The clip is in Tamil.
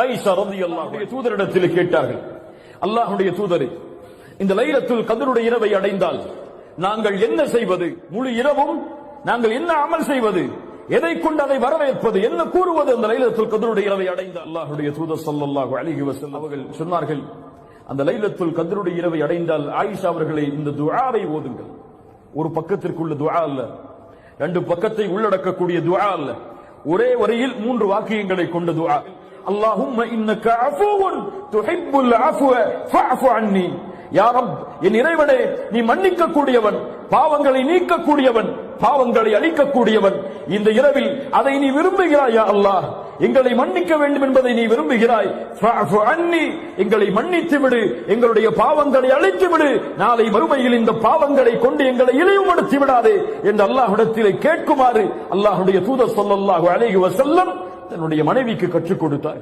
ஆயிஷா ரலியல்லாஹு தூதரிடத்தில் கேட்டார்கள். அல்லாஹுடைய தூதரை இந்த லைலத்துல் கதருடைய இரவை அடைந்தால் நாங்கள் என்ன செய்வது? முழு இரவும் நாங்கள் என்ன அமல் செய்வது? எதை கொண்டு அதை வரவேற்பது? என்ன கூறுவது? அந்த லைலத்துல் கதருடைய இரவை அடைந்த அல்லாஹுடைய தூதர் ஸல்லல்லாஹு அலைஹி வசல் அவர்கள் சொன்னார்கள் அந்த லைலத்துல் கதருடைய இரவை அடைந்தால் ஆயிஷா அவர்களை இந்த துஆவை ஓதுங்கள். ஒரு பக்கத்திற்குள்ள துஆ அல்ல ரெண்டு பக்கத்தை உள்ளடக்கக்கூடிய துஆ அல்ல. ஒரே வரியில் மூன்று வாக்கியங்களை கொண்ட துஆ. அல்லாஹும் இன்னக அஃபூவுன் துஹிப்புல் அஃப்வ ஃபஅஃபு அன்னி. யா ரப் என் இறைவனே நீ மன்னிக்க கூடியவன் பாவங்களை நீக்க கூடியவன் பாவங்களை அழிக்க கூடியவன் இந்த இரவில் அதை நீ விரும்புகிறாய் அல்லாஹ். எங்களை மன்னிக்க வேண்டும் என்பதை நீ விரும்புகிறாய். அன்னி எங்களை மன்னித்து விடு எங்களுடைய பாவங்களை அழித்து விடு. நாளை மறுமையில் இந்த பாவங்களை கொண்டு எங்களை இழிவுபடுத்தி விடாதே என்று அல்லாஹ்விடத்திலே கேட்குமாறு அல்லாஹுடைய தூதர் சொல்லல்லாஹு அலைஹி செல்லம் தன்னுடைய மனைவிக்கு கற்றுக் கொடுத்தார்.